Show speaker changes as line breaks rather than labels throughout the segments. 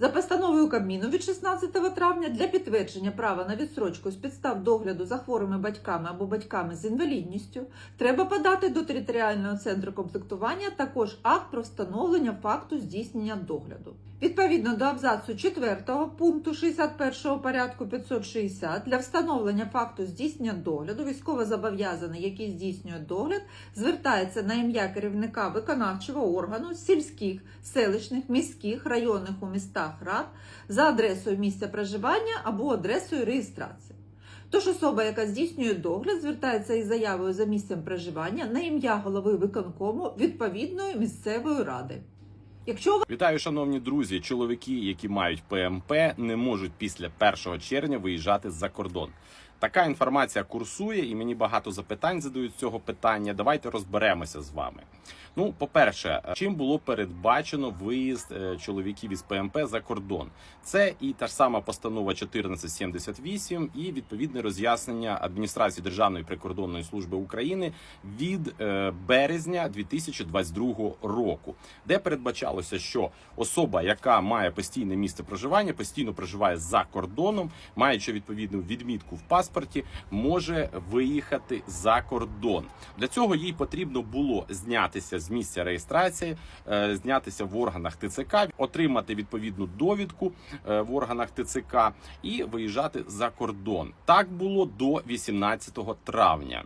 За постановою Кабміну від 16 травня для підтвердження права на відстрочку з підстав догляду за хворими батьками або батьками з інвалідністю треба подати до територіального центру комплектування також акт про встановлення факту здійснення догляду. Відповідно до абзацу 4 пункту 61 порядку 560 для встановлення факту здійснення догляду військовозобов'язаний, який здійснює догляд, звертається на ім'я керівника виконавчого органу сільських, селищних, міських, районних у містах рад за адресою місця проживання або адресою реєстрації. Тож особа, яка здійснює догляд, звертається із заявою за місцем проживання на ім'я голови виконкому відповідної місцевої ради. Якщо
Вітаю, шановні друзі. Чоловіки, які мають ПМП, не можуть після 1 червня виїжджати за кордон. Така інформація курсує, і мені багато запитань задають з цього питання. Давайте розберемося з вами. Ну, по-перше, чим було передбачено виїзд е, чоловіків із ПМП за кордон? Це і та ж сама постанова 1478, і відповідне роз'яснення адміністрації Державної прикордонної служби України від е, березня 2022 року, де передбачалося, що особа, яка має постійне місце проживання, постійно проживає за кордоном, маючи відповідну відмітку в паспорті, може виїхати за кордон. Для цього їй потрібно було знятися з місця реєстрації, е, знятися в органах ТЦК, отримати відповідну довідку е, в органах ТЦК і виїжджати за кордон. Так було до 18 травня.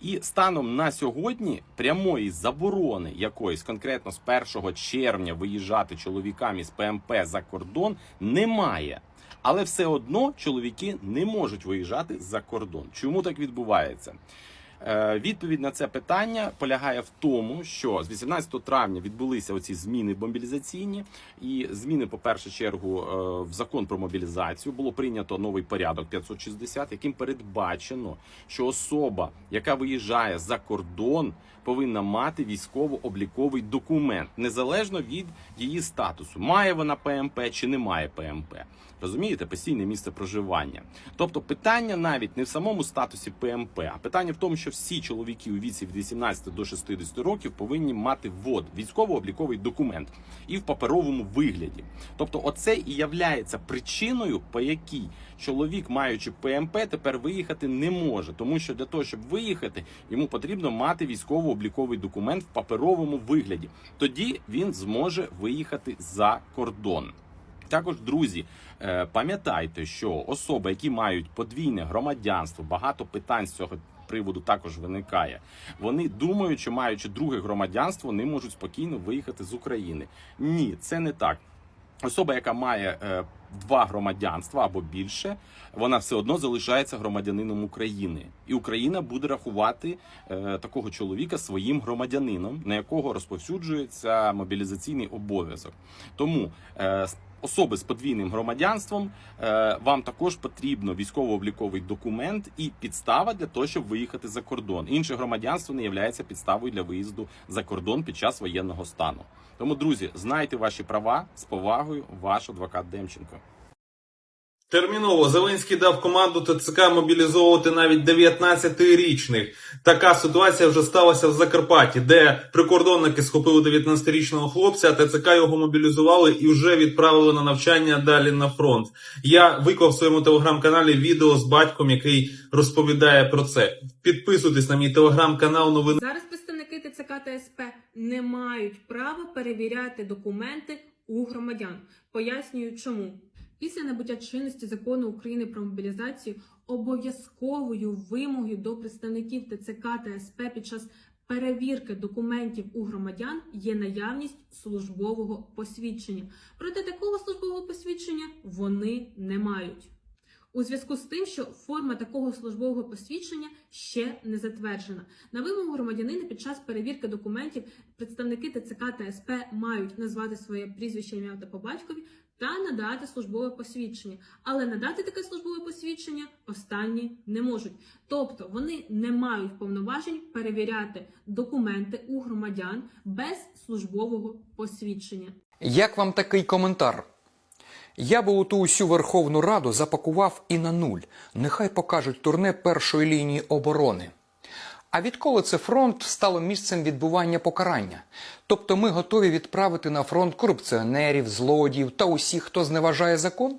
І станом на сьогодні прямої заборони якоїсь конкретно з 1 червня виїжджати чоловікам із ПМП за кордон немає. Але все одно чоловіки не можуть виїжджати за кордон. Чому так відбувається? Е, Відповідь на це питання полягає в тому, що з 18 травня відбулися оці зміни мобілізаційні, і зміни, по першу чергу, е, в закон про мобілізацію було прийнято новий порядок 560, яким передбачено, що особа, яка виїжджає за кордон, повинна мати військово-обліковий документ незалежно від її статусу, має вона ПМП чи не має ПМП. Розумієте, постійне місце проживання. Тобто питання навіть не в самому статусі ПМП, а питання в тому, що всі чоловіки у віці від 18 до 60 років повинні мати ВОД, військово-обліковий документ, і в паперовому вигляді. Тобто, оце і являється причиною, по якій чоловік, маючи ПМП, тепер виїхати не може, тому що для того, щоб виїхати, йому потрібно мати військово-обліковий документ в паперовому вигляді. Тоді він зможе виїхати за кордон. Також, друзі, е, пам'ятайте, що особи, які мають подвійне громадянство, багато питань з цього приводу також виникає. Вони думають, що маючи друге громадянство, не можуть спокійно виїхати з України. Ні, це не так. Особа, яка має е, два громадянства або більше, вона все одно залишається громадянином України, і Україна буде рахувати е, такого чоловіка своїм громадянином, на якого розповсюджується мобілізаційний обов'язок. Тому е, особи з подвійним громадянством е, вам також потрібно військово-обліковий документ і підстава для того, щоб виїхати за кордон. Інше громадянство не є підставою для виїзду за кордон під час воєнного стану. Тому, друзі, знайте ваші права з повагою, ваш адвокат Демченко.
Терміново Зеленський дав команду ТЦК мобілізовувати навіть 19-річних. Така ситуація вже сталася в Закарпатті, де прикордонники схопили 19-річного хлопця, а ТЦК його мобілізували і вже відправили на навчання далі на фронт. Я виклав в своєму телеграм-каналі відео з батьком, який розповідає про це. Підписуйтесь на мій телеграм-канал. Новини.
Зараз представники ТЦК та СП не мають права перевіряти документи у громадян. Пояснюю, чому. Після набуття чинності закону України про мобілізацію обов'язковою вимогою до представників ТЦК та СП під час перевірки документів у громадян є наявність службового посвідчення. Проте такого службового посвідчення вони не мають. У зв'язку з тим, що форма такого службового посвідчення ще не затверджена. На вимогу громадянина під час перевірки документів представники ТЦК та СП мають назвати своє прізвище ім'я та по батькові та надати службове посвідчення. Але надати таке службове посвідчення останні не можуть. Тобто вони не мають повноважень перевіряти документи у громадян без службового посвідчення.
Як вам такий коментар? Я би у ту усю Верховну Раду запакував і на нуль. Нехай покажуть турне першої лінії оборони. А відколи це фронт стало місцем відбування покарання? Тобто ми готові відправити на фронт корупціонерів, злодіїв та усіх, хто зневажає закон?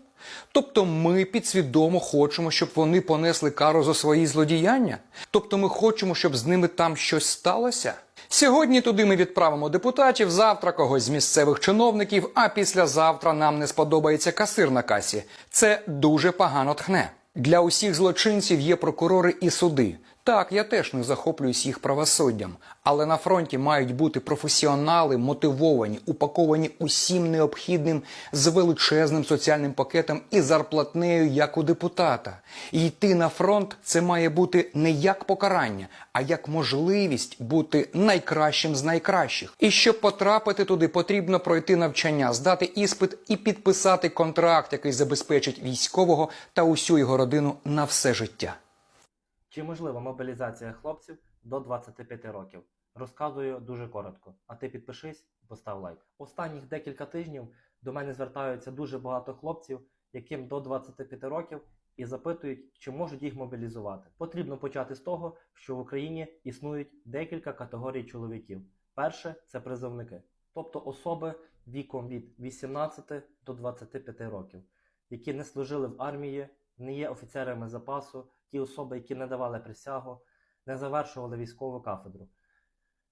Тобто ми підсвідомо хочемо, щоб вони понесли кару за свої злодіяння? Тобто ми хочемо, щоб з ними там щось сталося? Сьогодні туди ми відправимо депутатів, завтра когось з місцевих чиновників, а післязавтра нам не сподобається касир на касі. Це дуже погано тхне. Для усіх злочинців є прокурори і суди. Так, я теж не захоплююсь їх правосуддям, але на фронті мають бути професіонали, мотивовані, упаковані усім необхідним з величезним соціальним пакетом і зарплатнею, як у депутата. І йти на фронт це має бути не як покарання, а як можливість бути найкращим з найкращих. І щоб потрапити туди, потрібно пройти навчання, здати іспит і підписати контракт, який забезпечить військового та усю його родину на все життя.
Чи можлива мобілізація хлопців до 25 років? Розказую дуже коротко. А ти підпишись і постав лайк. Останніх декілька тижнів до мене звертаються дуже багато хлопців, яким до 25 років, і запитують, чи можуть їх мобілізувати. Потрібно почати з того, що в Україні існують декілька категорій чоловіків. Перше це призовники, тобто особи віком від 18 до 25 років, які не служили в армії, не є офіцерами запасу, ті особи, які не давали присягу, не завершували військову кафедру.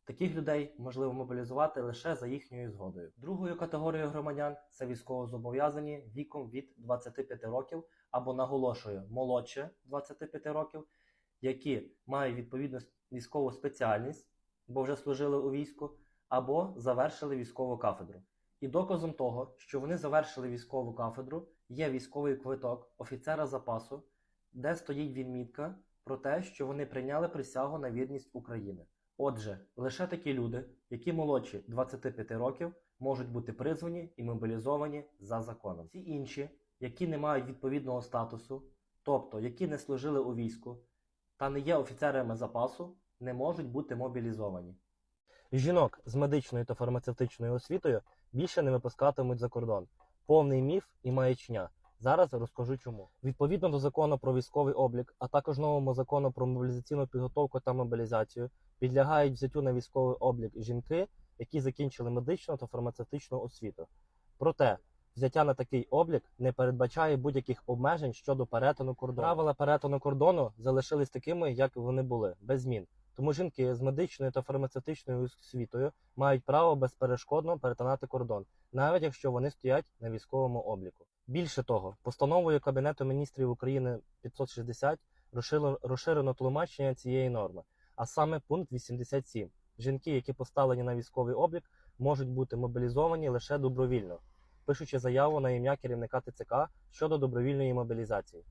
Таких людей можливо мобілізувати лише за їхньою згодою. Другою категорією громадян це військовозобов'язані віком від 25 років або наголошую молодше 25 років, які мають відповідну військову спеціальність, бо вже служили у війську, або завершили військову кафедру. І доказом того, що вони завершили військову кафедру, є військовий квиток офіцера запасу, де стоїть відмітка про те, що вони прийняли присягу на вірність України. Отже, лише такі люди, які молодші 25 років, можуть бути призвані і мобілізовані за законом. Всі інші, які не мають відповідного статусу, тобто які не служили у війську та не є офіцерами запасу, не можуть бути мобілізовані. Жінок з медичною та фармацевтичною освітою більше не випускатимуть за кордон. Повний міф і маячня. Зараз розкажу чому. Відповідно до закону про військовий облік, а також новому закону про мобілізаційну підготовку та мобілізацію, підлягають взяттю на військовий облік жінки, які закінчили медичну та фармацевтичну освіту. Проте взяття на такий облік не передбачає будь-яких обмежень щодо перетину кордону. Правила перетину кордону залишились такими, як вони були, без змін. Тому жінки з медичною та фармацевтичною освітою мають право безперешкодно перетинати кордон, навіть якщо вони стоять на військовому обліку. Більше того, постановою Кабінету міністрів України 560 розширено, тлумачення цієї норми, а саме пункт 87. Жінки, які поставлені на військовий облік, можуть бути мобілізовані лише добровільно, пишучи заяву на ім'я керівника ТЦК щодо добровільної мобілізації.